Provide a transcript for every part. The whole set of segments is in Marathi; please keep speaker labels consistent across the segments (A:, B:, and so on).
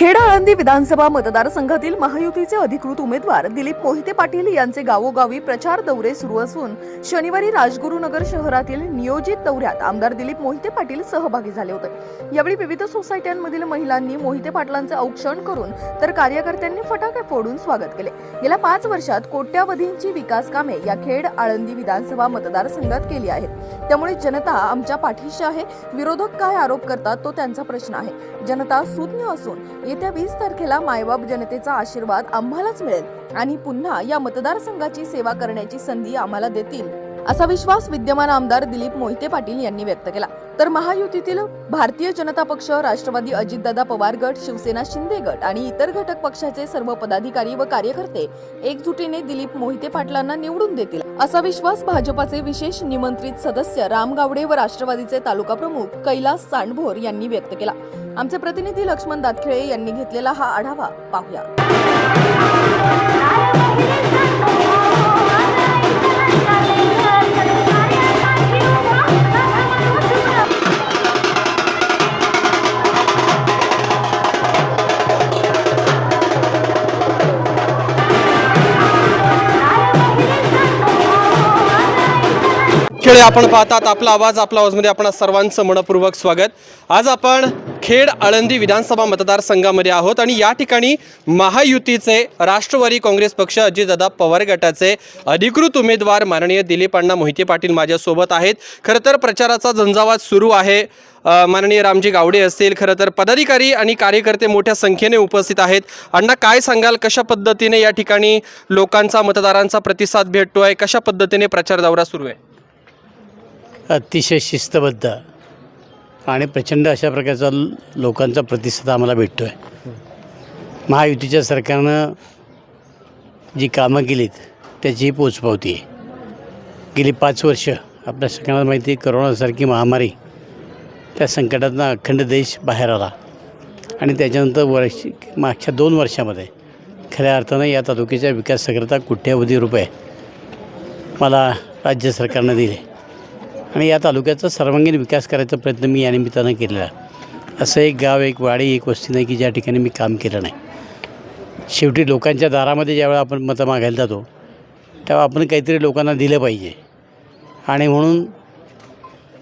A: खेड आळंदी विधानसभा मतदारसंघातील महायुतीचे अधिकृत उमेदवार दिलीप मोहिते पाटील यांचे गावोगावी प्रचार दौरे सुरू असून शनिवारी राजगुरुनगर शहरातील नियोजित दौऱ्यात आमदार दिलीप मोहिते पाटील सहभागी झाले होते. यावेळी विविध सोसायट्यांमधील महिलांनी मोहिते पाटलांचे औक्षण करून तर कार्यकर्त्यांनी फटाके फोडून स्वागत केले. गेल्या पाच वर्षात कोट्यावधींची विकास कामे या खेड आळंदी विधानसभा मतदारसंघात केली आहेत. त्यामुळे जनता आमच्या पाठीशी आहे. विरोधक काय आरोप करतात तो त्यांचा प्रश्न आहे. जनता सुज्ञ असून येत्या वीस तारखेला मायबाप जनतेचा आशीर्वाद आम्हालाच मिळेल आणि पुन्हा या मतदारसंघाची सेवा करण्याची संधी आम्हाला देतील. असा विश्वास विद्यमान आमदार दिलीप मोहिते पाटील यांनी व्यक्त केला. तर महायुतीतील भारतीय जनता पक्ष राष्ट्रवादी अजितदादा पवार गट शिवसेना शिंदे गट आणि इतर घटक पक्षाचे सर्व पदाधिकारी व कार्यकर्ते एकजुटीने दिलीप मोहिते पाटलांना निवडून देतील. असा विश्वास भाजपाचे विशेष निमंत्रित सदस्य राम गावडे व राष्ट्रवादीचे तालुका प्रमुख कैलास सांडभोर यांनी व्यक्त केला. आमचे प्रतिनिधी लक्ष्मण दातखिळे यांनी घेतलेला हा आढावा पाहूया.
B: खेळ आपण पाहतात आपला आवाज आपला आवाजमध्ये आपण सर्वांचं मनपूर्वक स्वागत. आज आपण खेड आळंदी विधानसभा मतदारसंघामध्ये आहोत आणि या ठिकाणी महायुतीचे राष्ट्रवादी काँग्रेस पक्ष अजितदादा पवार गटाचे अधिकृत उमेदवार माननीय दिलीप अण्णा मोहिते पाटील माझ्यासोबत आहेत. खरं तर प्रचाराचा झंझावात सुरू आहे. माननीय रामजी गावडे असतील खरं तर पदाधिकारी आणि कार्यकर्ते मोठ्या संख्येने उपस्थित आहेत. अण्णा काय सांगाल कशा पद्धतीने या ठिकाणी लोकांचा मतदारांचा प्रतिसाद भेटतो आहे कशा पद्धतीने प्रचार दौरा सुरू आहे?
C: अतिशय शिस्तबद्ध आणि प्रचंड अशा प्रकारचा लोकांचा प्रतिसाद आम्हाला भेटतो आहे महायुतीच्या सरकारनं जी कामं केलीत त्याचीही पोचपावती आहे. गेली पाच वर्ष आपल्या सगळ्यांना माहिती आहे करोनासारखी महामारी त्या संकटातनं अखंड देश बाहेर आला. आणि त्याच्यानंतर वर्ष मागच्या दोन वर्षामध्ये खऱ्या अर्थानं या तालुक्याच्या विकासाकरता कोट्यावधी रुपये मला राज्य सरकारनं दिले. आणि या तालुक्याचा सर्वांगीण विकास करायचा प्रयत्न मी या निमित्तानं केलेला असं एक गाव एक वाडी एक वस्ती नाही की ज्या ठिकाणी मी काम केलं नाही. शेवटी लोकांच्या दारामध्ये ज्यावेळेला आपण मतं मागायला जातो तेव्हा आपण काहीतरी लोकांना दिलं पाहिजे. आणि म्हणून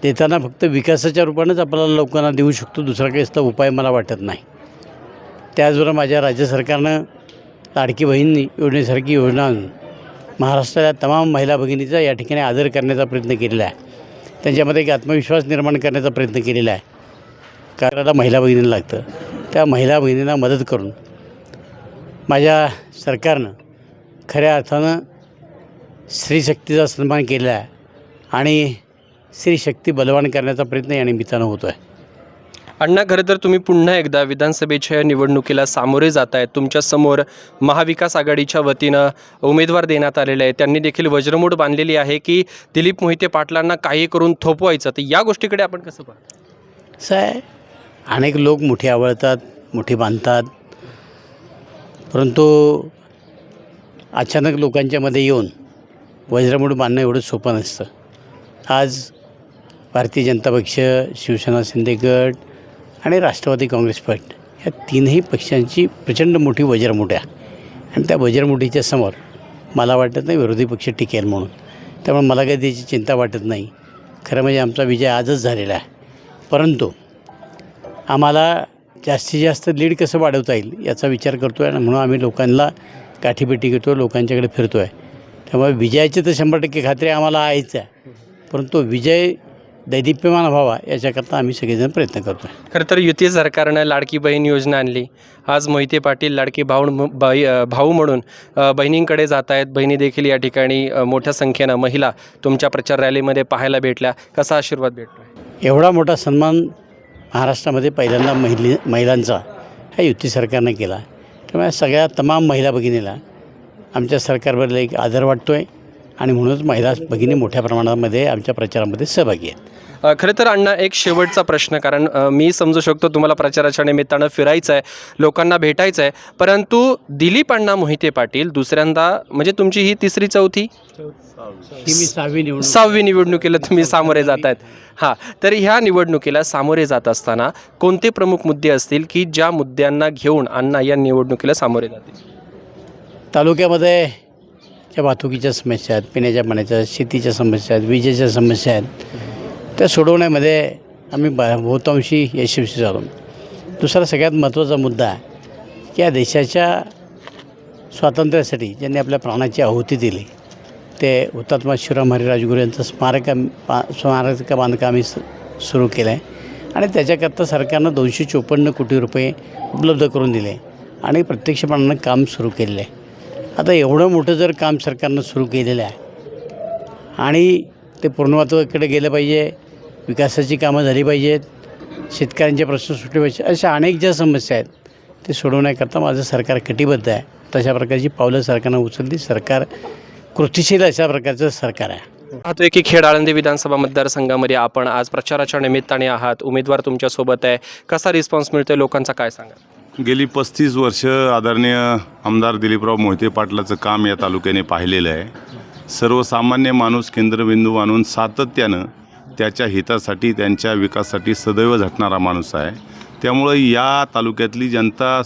C: देताना फक्त विकासाच्या रूपानेच आपल्याला लोकांना देऊ शकतो दुसरा काही असला उपाय मला वाटत नाही. त्याचबरोबर माझ्या राज्य सरकारनं लाडकी बहीण योजनेसारखी योजना आणून तमाम महिला भगिनीचा या ठिकाणी आदर करण्याचा प्रयत्न केलेला आहे. त्यांच्यामध्ये एक आत्मविश्वास निर्माण करण्याचा प्रयत्न केलेला आहे. करायला महिला भगिनीला लागतं. त्या महिला भगिनींना मदत करून माझ्या सरकारनं खऱ्या अर्थानं स्त्रीशक्तीचा सन्मान केलेला आहे. आणि स्त्रीशक्ती बलवान करण्याचा प्रयत्न या निमित्तानं होतो आहे
B: अण्णा खरं तर तुम्ही पुन्हा एकदा विधानसभेच्या निवडणुकीला सामोरे जात आहेत तुमच्यासमोर महाविकास आघाडीच्या वतीनं उमेदवार देण्यात आलेले आहे त्यांनी देखील वज्रमूठ बांधलेली आहे की दिलीप मोहिते पाटलांना काही करून थोपवायचं. तर या गोष्टीकडे आपण कसं पाहतो?
C: साय आहे अनेक लोक मोठी आवडतात मोठी बांधतात. परंतु अचानक लोकांच्यामध्ये येऊन वज्रमूड बांधणं एवढं सोपं नसतं. आज भारतीय जनता पक्ष शिवसेना शिंदे गट आणि राष्ट्रवादी काँग्रेस पक्ष या तीनही पक्षांची प्रचंड मोठी वज्रमुठ आणि त्या वज्रमुठीच्या समोर मला वाटत नाही विरोधी पक्ष टिकेल म्हणून. त्यामुळे मला काही त्याची चिंता वाटत नाही. खरं म्हणजे आमचा विजय आजच झालेला आहे. परंतु आम्हाला जास्तीत जास्त लीड कसं वाढवता येईल याचा विचार करतो आहे आणि म्हणून आम्ही लोकांना काठीपेटी घेतो लोकांच्याकडे फिरतो आहे त्यामुळे विजयाची तर शंभर टक्के खात्री आम्हाला आहेच आहे. परंतु विजय दैदिप्यमान व्हावा याच्याकरता आम्ही सगळेजण प्रयत्न करतो आहे
B: खरं तर युती सरकारनं लाडकी बहीण योजना आणली. आज मोहिते पाटील लाडकी भाऊ बाई भाऊ म्हणून बहिणींकडे जात आहेत. बहिणी देखील या ठिकाणी मोठ्या संख्येनं महिला तुमच्या प्रचार रॅलीमध्ये पाहायला भेटल्या. कसा आशीर्वाद भेटतो
C: एवढा मोठा सन्मान महाराष्ट्रामध्ये पहिल्यांदा महिली महिलांचा ह्या युती सरकारनं केला. त्यामुळे सगळ्या तमाम महिला भगिनीला आमच्या सरकारबद्दल एक आदर वाटतो आहे आणि म्हणूनच महिला भगिनी मोठ्या प्रमाणामध्ये आमच्या प्रचारामध्ये सहभागी आहेत.
B: खरं तर अण्णा एक शेवटचा प्रश्न कारण मी समजू शकतो तुम्हाला प्रचाराच्या निमित्तानं फिरायचं आहे लोकांना भेटायचं आहे परंतु दिलीप अण्णा मोहिते पाटील दुसऱ्यांदा म्हणजे तुमची ही तिसरी चौथी?
C: मी सहावी निवडणूक
B: सहावी निवडणुकीला तुम्ही सामोरे जात आहेत हां तर ह्या निवडणुकीला सामोरे जात असताना कोणते प्रमुख मुद्दे असतील की ज्या मुद्द्यांना घेऊन अण्णा या निवडणुकीला सामोरे जातील?
C: तालुक्यामध्ये ज्या वाहतुकीच्या समस्या आहेत पिण्याच्या पाण्याच्या शेतीच्या समस्या आहेत विजेच्या समस्या आहेत. त्या सोडवण्यामध्ये आम्ही ब बहुतांशी यशस्वी झालो. दुसरा सगळ्यात महत्त्वाचा मुद्दा आहे की या देशाच्या स्वातंत्र्यासाठी ज्यांनी आपल्या प्राणाची आहुती दिली ते हुतात्मा शिवराम हरी राजगुरू यांचं स्मारक पा स्मारक बांधकाम आम्ही सुरू केलं आहे आणि त्याच्याकरता सरकारनं दोनशे चोपन्न कोटी रुपये उपलब्ध करून दिले आणि प्रत्यक्षपणानं काम सुरू केलेलं. आहे आता एवढं मोठं जर काम सरकारनं सुरू केलेलं आहे आणि ते पूर्णत्वाकडे गेलं पाहिजे विकासाची कामं झाली पाहिजेत शेतकऱ्यांचे प्रश्न सुटले पाहिजे अशा अनेक ज्या समस्या आहेत ते सोडवण्याकरता माझं सरकार कटिबद्ध आहे. तशा प्रकारची पावलं सरकारनं उचलली सरकार कृतीशील अशा प्रकारचं सरकार आहे.
B: पाहतोय की खेड आळंदी विधानसभा मतदारसंघामध्ये आपण आज प्रचाराच्या निमित्ताने आहात. उमेदवार तुमच्यासोबत आहे. कसा रिस्पॉन्स मिळतोय? लोकांचा काय सांगा?
D: गेली पस्तीस वर्ष आदरणीय आमदार दिलीपराव मोहिते पाटलाचं काम या तालुक्याने पाहिलेलं आहे. सर्वसामान्य माणूस केंद्रबिंदू मानून सातत्यानं त्याच्या हितासाठी त्यांच्या विकासासाठी सदैव झटणारा माणूस आहे. त्यामुळं या तालुक्यातली जनता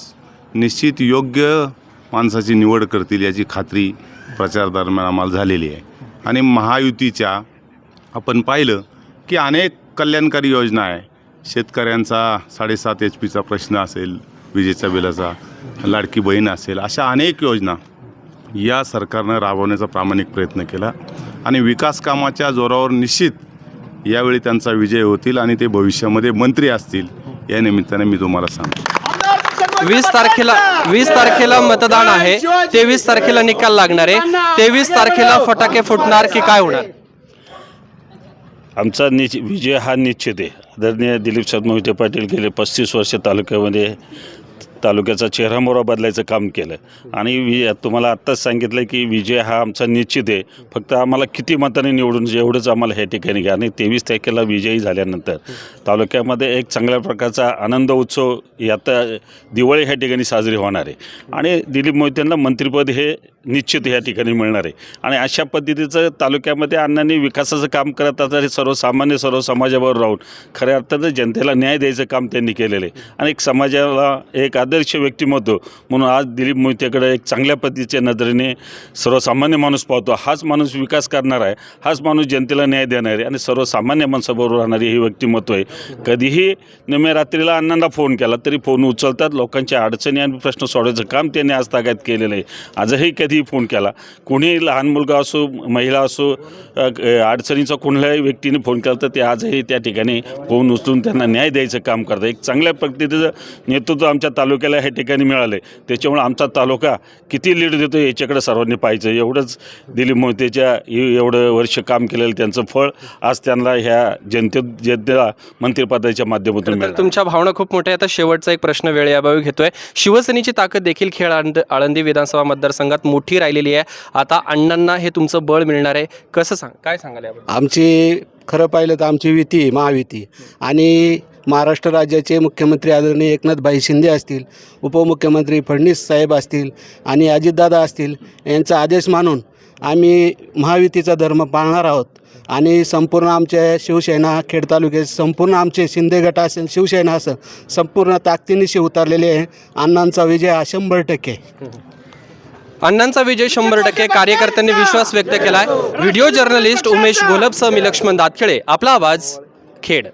D: निश्चित योग्य माणसाची निवड करतील याची खात्री प्रचार दरम्यान आम्हाला झालेली आहे. आणि महायुतीच्या आपण पाहिलं की अनेक कल्याणकारी योजना आहे. शेतकऱ्यांचा साडेसात एच पीचा प्रश्न असेल विजेच्या बिलाचा लाडकी बहीण असेल अशा अनेक योजना या सरकारनं राबवण्याचा प्रामाणिक प्रयत्न केला. आणि विकास कामाच्या जोरावर निश्चित यावेळी त्यांचा विजय होतील आणि ते भविष्यामध्ये मंत्री असतील या निमित्ताने मी तुम्हाला सांगतो.
B: वीस तारखेला वीस तारखेला मतदान आहे तेवीस तारखेला निकाल लागणार आहे तेवीस तारखेला फटाके फुटणार की काय होणार?
E: आमचा निच विजय हा निश्चित आहे. आदरणीय दिलीप सर मोहिते पाटील गेले पस्तीस वर्ष तालुक्यामध्ये तालुक्याचा चेहरामोहरा बदलायचं काम केलं आणि वि तुम्हाला आत्ताच सांगितलं की विजय हा आमचा निश्चित आहे. फक्त आम्हाला किती मताने निवडून एवढंच आम्हाला ह्या ठिकाणी घ्या. आणि तेवीस तारखेला विजयी झाल्यानंतर तालुक्यामध्ये एक चांगल्या प्रकारचा आनंद उत्सव यात दिवाळी ह्या ठिकाणी साजरी होणार आहे. आणि दिलीप मोहित्यांना मंत्रिपद हे निश्चित ह्या ठिकाणी मिळणार आहे. आणि अशा पद्धतीचं तालुक्यामध्ये अण्णांनी विकासाचं काम करत असताना सर्वसामान्य सर्व समाजावर राहून खऱ्या अर्थानं जनतेला न्याय द्यायचं काम त्यांनी केलेलं आहे. आणि एक समाजाला एक आदर्श व्यक्तिमत्व म्हणून आज दिलीप मोहितेकडे एक चांगल्या पद्धतीच्या नजरेने सर्वसामान्य माणूस पाहतो. हाच माणूस विकास करणार आहे हाच माणूस जनतेला न्याय देणार आहे आणि सर्वसामान्य माणसाबरोबर राहणारी हे व्यक्तिमत्व आहे. कधीही निम्या रात्रीला अण्णांना फोन केला तरी फोन उचलतात लोकांच्या अडचणी आणि प्रश्न सोडवायचं काम त्यांनी आज तागायत केलेलं आहे. आजही कधी कधीही फोन केला. कोणीही लहान मुलगा असो महिला असो अडचणीचा कुठल्याही व्यक्तीने फोन केला तर ते आजही त्या ठिकाणी फोन उचलून त्यांना न्याय द्यायचं काम करतात. एक चांगल्या पद्धतीचं नेतृत्व आमच्या तालुक्याला ह्या ठिकाणी मिळालं आहे त्याच्यामुळे आमचा तालुका किती लीड देतो याच्याकडे सर्वांनी पाहिजे एवढंच दिलीप मोहितेच्या एव- एवढं वर्ष काम केलेलं त्यांचं फळ आज त्यांना ह्या जनते जनतेला मंत्रिपदाच्या माध्यमातून मिळालं.
B: तुमच्या भावना खूप मोठ्या आता शेवटचा एक प्रश्न वेळेअभावी घेतोय. शिवसेनेची ताकद देखील खेळ आळंदी विधानसभा मतदारसंघात मोठी राहिलेली आहे. आता अण्णांना हे तुमचं बळ मिळणार आहे. कसं सांग काय सांगाल याबद्दल?
F: आमची खरं पाहिलं तर आमची युती महायुती आणि महाराष्ट्र राज्याचे मुख्यमंत्री आदरणीय एकनाथभाई शिंदे असतील उपमुख्यमंत्री फडणवीस साहेब असतील आणि अजितदादा असतील यांचा आदेश मानून आम्ही महायुतीचा धर्म पाळणार आहोत. आणि संपूर्ण आमच्या शिवसेना खेड तालुक्याचे संपूर्ण आमचे शिंदे गट असेल शिवसेना असेल संपूर्ण ताकदीनिशी उतरलेले आहे. अण्णांचा विजय हा शंभर टक्के
B: अण्णांचा विजय शंभर टक्के कार्यकर्त्यांनी विश्वास व्यक्त केलाय. व्हिडिओ जर्नलिस्ट उमेश गोलबसह मी लक्ष्मण दातखेळे आपला आवाज खेड.